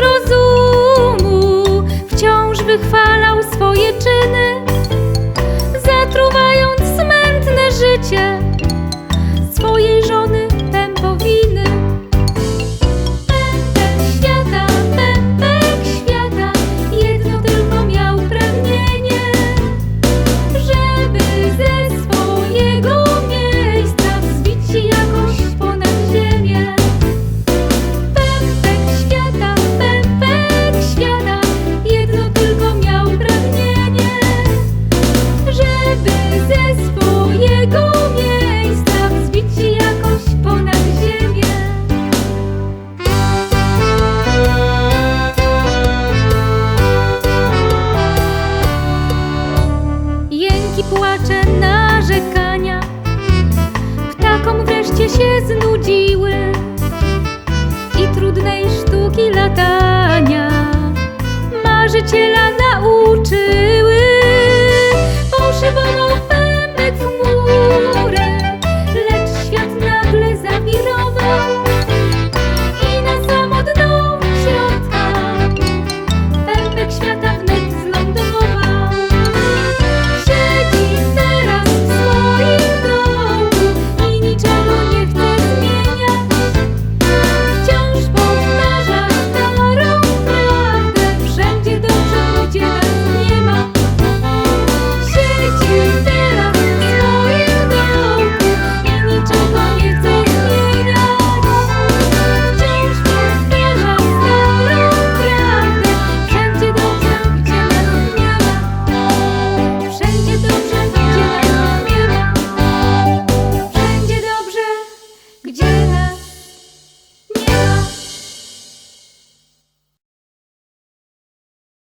rozumu wciąż wychwalał swoje czyny, zatruwany. Płacze narzekania. Ptakom wreszcie się znudziły I trudnej sztuki latania. Marzyciela